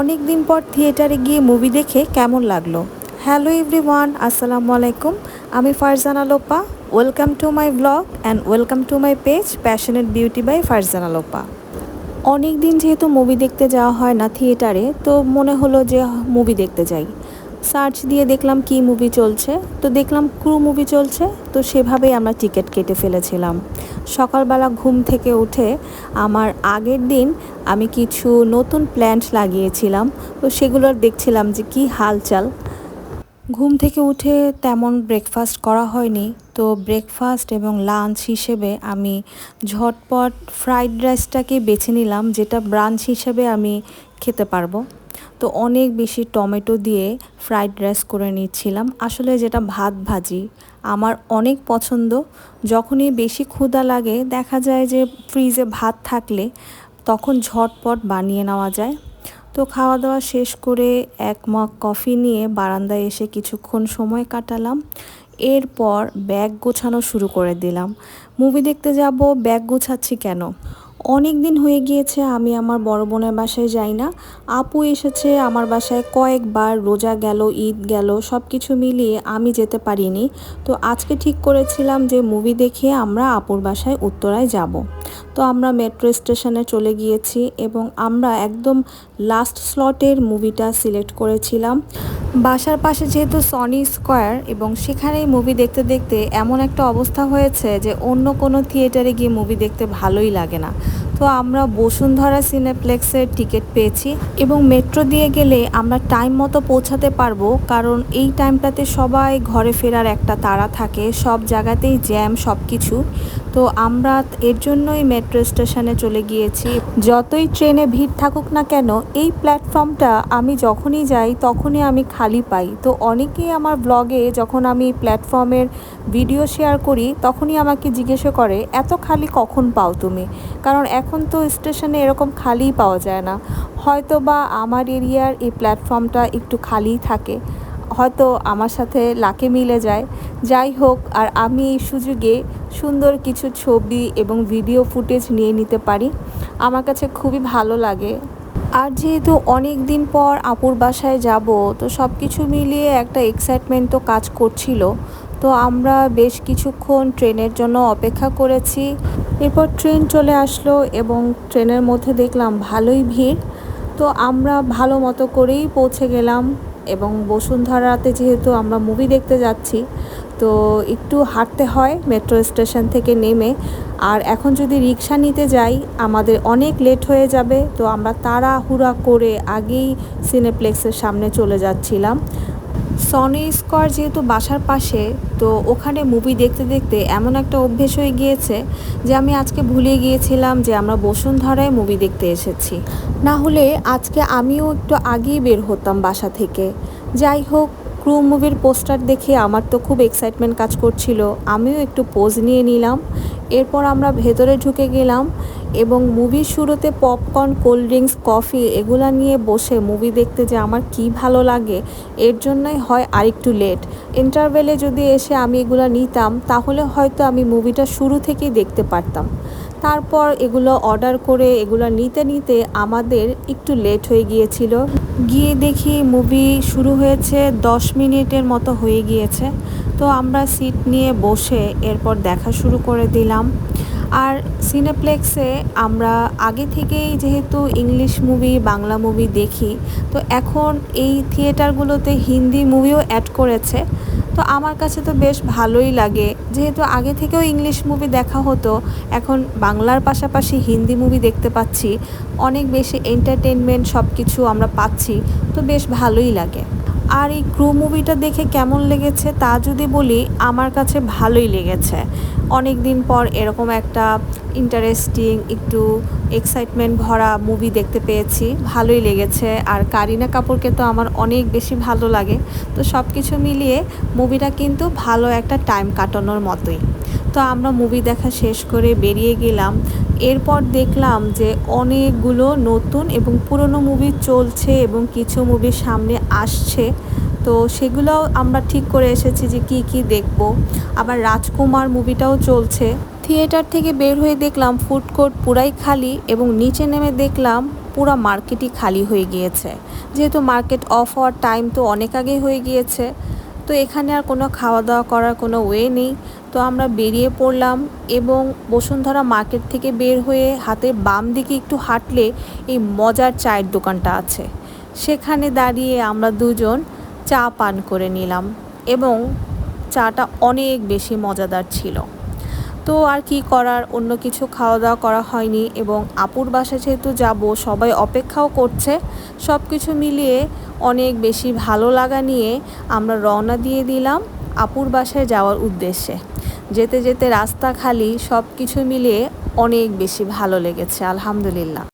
অনেক দিন পর থিয়েটারে গিয়ে মুভি দেখে কেমন লাগল? হ্যালো এভরিওয়ান, আসসালামু আলাইকুম। আমি Farzana Lopa welcome to my blog and welcome to my page, passionate beauty by Farzana Lopa অনেক দিন যেহেতু মুভি দেখতে যাওয়া হয় না থিয়েটারে, তো মনে হলো যে মুভি দেখতে যাই। সার্চ দিয়ে দেখলাম কি মুভি চলছে। তো দেখলাম ক্রু মুভি চলছে, তো সেভাবেই আমরা টিকিট কেটে ফেলেছিলাম। সকালবেলা ঘুম থেকে উঠে আমার আগের দিন আমি কিছু নতুন প্ল্যান্ট লাগিয়েছিলাম, তো সেগুলোর দেখছিলাম যে কি হালচাল। ঘুম থেকে উঠে তেমন ব্রেকফাস্ট করা হয়নি, তো ব্রেকফাস্ট এবং লাঞ্চ হিসেবে আমি ঝটপট ফ্রাইড রাইসটাকে বেছে নিলাম, যেটা ব্রাঞ্চ হিসেবে আমি খেতে পারব। তো অনেক বেশি টমেটো দিয়ে ফ্রাইড রাইস করে নিচ্ছিলাম। আসলে যেটা ভাত ভাজি, আমার অনেক পছন্দ। যখনই বেশি ক্ষুধা লাগে, দেখা যায় যে ফ্রিজে ভাত থাকলে তখন ঝটপট বানিয়ে নেওয়া যায়। তো খাওয়া দাওয়া শেষ করে এক মগ কফি নিয়ে বারান্দায় এসে কিছুক্ষণ সময় কাটালাম। এরপর ব্যাগ গোছানো শুরু করে দিলাম। মুভি দেখতে যাব ব্যাগ গোছাচ্ছি কেন? অনেক দিন হয়ে গিয়েছে, আমি আমার বড় বোনের বাসায় যাই না। আপু এসেছে, আমার বাসায় কয়েকবার রোজা গেল, ঈদ গেল সব কিছু মিলিয়ে আমি যেতে পারিনি। তো আজকে ঠিক করেছিলাম যে মুভি দেখে আমরা আপুর বাসায় উত্তরায় যাব। তো আমরা মেট্রো স্টেশনে চলে গিয়েছি এবং আমরা একদম লাস্ট স্লটের মুভিটা সিলেক্ট করেছিলাম। বাসার পাশে যেহেতু সনি স্কোয়ার এবং সেখানেই মুভি দেখতে দেখতে এমন একটা অবস্থা হয়েছে যে অন্য কোনো থিয়েটারে গিয়ে মুভি দেখতে ভালোই লাগে না। তো আমরা বসুন্ধরা সিনেপ্লেক্সের টিকিট পেয়েছি এবং মেট্রো দিয়ে গেলে আমরা টাইম মতো পৌঁছাতে পারব, কারণ এই টাইমটাতে সবাই ঘরে ফেরার একটা তাড়া থাকে, সব জায়গাতেই জ্যাম সব কিছু তো আমরা এর জন্যই মেট্রো স্টেশনে চলে গিয়েছি। যতই ট্রেনে ভিড় থাকুক না কেন, এই প্ল্যাটফর্মটা আমি যখনই যাই, তখনই আমি খালি পাই। তো অনেকেই আমার ব্লগে যখন আমি প্ল্যাটফর্মের ভিডিও শেয়ার করি, তখনই আমাকে জিজ্ঞেস করে, এত খালি কখন পাও তুমি? কারণ এখন তো স্টেশনে এরকম খালিই পাওয়া যায় না। হয়তো বা আমার এরিয়ার এই প্ল্যাটফর্মটা একটু খালিই থাকে। হয়তো আমার সাথে লাকে মিলে যায়। যাই হোক, আর আমি এই সুযোগে সুন্দর কিছু ছবি এবং ভিডিও ফুটেজ নিয়ে নিতে পারি। আমার কাছে খুবই ভালো লাগে। আর যেহেতু অনেক দিন পর আপুর বাসায় যাব, তো সব কিছু মিলিয়ে একটা এক্সাইটমেন্ট তো কাজ করছিল। তো আমরা বেশ কিছুক্ষণ ট্রেনের জন্য অপেক্ষা করেছি। এরপর ট্রেন চলে আসলো এবং ট্রেনের মধ্যে দেখলাম ভালোই ভিড়। তো আমরা ভালো মতো করেই পৌঁছে গেলাম এবং বসুন্ধরাতে যেহেতু আমরা মুভি দেখতে যাচ্ছি, তো একটু হাঁটতে হয় মেট্রো স্টেশন থেকে নেমে। আর এখন যদি রিক্সা নিতে যাই, আমাদের অনেক লেট হয়ে যাবে, তো আমরা তাড়াহুড়া করে আগেই সিনেপ্লেক্সের সামনে চলে যাচ্ছিলাম। সনি স্কোয়ার যেহেতু বাসার পাশে, তো ওখানে মুভি দেখতে দেখতে এমন একটা অভ্যেস হয়ে গিয়েছে যে আমি আজকে ভুলে গিয়েছিলাম যে আমরা বসুন্ধরায় মুভি দেখতে এসেছি। না হলে আজকে আমিও একটু আগেই বের হতাম বাসা থেকে। যাই হোক ক্রু মুভির পোস্টার দেখে আমার তো খুব এক্সাইটমেন্ট কাজ করছিল। আমিও একটু পোজ নিয়ে নিলাম। এরপর আমরা ভেতরে ঢুকে গেলাম। এবং মুভির শুরুতে পপকর্ন কোল্ড ড্রিঙ্কস কফি এগুলো নিয়ে বসে মুভি দেখতে যে আমার কি ভালো লাগে, এর জন্যই হয় আরেকটু লেট ইন্টারভেলে যদি এসে আমি এগুলো নিতাম, তাহলে হয়তো আমি মুভিটা শুরু থেকেই দেখতে পারতাম। তারপর এগুলো অর্ডার করে এগুলো নিতে নিতে আমাদের একটু লেট হয়ে গিয়েছিল। গিয়ে দেখি মুভি শুরু হয়েছে দশ মিনিটের মতো হয়ে গিয়েছে। তো আমরা সিট নিয়ে বসে এরপর দেখা শুরু করে দিলাম। আর সিনেপ্লেক্সে আমরা আগে থেকেই যেহেতু ইংলিশ মুভি বাংলা মুভি দেখি, তো এখন এই থিয়েটারগুলোতে হিন্দি মুভিও অ্যাড করেছে। তো আমার কাছে তো বেশ ভালোই লাগে। যেহেতু আগে থেকেও ইংলিশ মুভি দেখা হতো, এখন বাংলার পাশাপাশি হিন্দি মুভি দেখতে পাচ্ছি। অনেক বেশি এন্টারটেনমেন্ট সব কিছু আমরা পাচ্ছি, তো বেশ ভালোই লাগে। আর এই ক্রু মুভিটা দেখে কেমন লেগেছে তা যদি বলি, আমার কাছে ভালোই লেগেছে। অনেক দিন পর এরকম একটা ইন্টারেস্টিং একটু এক্সাইটমেন্ট ভরা মুভি দেখতে পেয়েছি। ভালোই লেগেছে। আর কারিনা কাপুরকে তো আমার অনেক বেশি ভালো লাগে। তো সব কিছু মিলিয়ে মুভিটা কিন্তু ভালো একটা টাইম কাটানোর মতোই। তো আমরা মুভি দেখা শেষ করে বেরিয়ে গেলাম। এরপর দেখলাম যে অনেকগুলো নতুন এবং পুরনো মুভি চলছে এবং কিছু মুভি সামনে আসছে। তো সেগুলোও আমরা ঠিক করে এসেছি যে কি কি দেখব। আবার রাজকুমার মুভিটাও চলছে। থিয়েটার থেকে বের হয়ে দেখলাম ফুড কোর্ট পুরাই খালি এবং নিচে নেমে দেখলাম পুরো মার্কেটই খালি হয়ে গিয়েছে। যেহেতু মার্কেট অফ হওয়ার টাইম তো অনেক আগেই হয়ে গিয়েছে, তো এখানে আর কোনো খাওয়া দাওয়া করার কোনো ওয়ে নেই। তো আমরা বেরিয়ে পড়লাম এবং বসুন্ধরা মার্কেট থেকে বের হয়ে হাতের বাম দিকে একটু হাঁটলে এই মজার চায়ের দোকানটা আছে। সেখানে দাঁড়িয়ে আমরা দুজন চা পান করে নিলাম এবং চাটা অনেক বেশি মজাদার ছিল। তো আর কি করার? অন্য কিছু খাওয়া দাওয়া করা হয়নি এবং আপুর বাসা যেহেতু যাব, সবাই অপেক্ষাও করছে। সব কিছু মিলিয়ে অনেক বেশি ভালো লাগা নিয়ে আমরা রওনা দিয়ে দিলাম আপুর বাসায় যাওয়ার উদ্দেশ্যে। যেতে যেতে রাস্তা খালি সব কিছু মিলিয়ে অনেক বেশি ভালো লেগেছে, আলহামদুলিল্লাহ।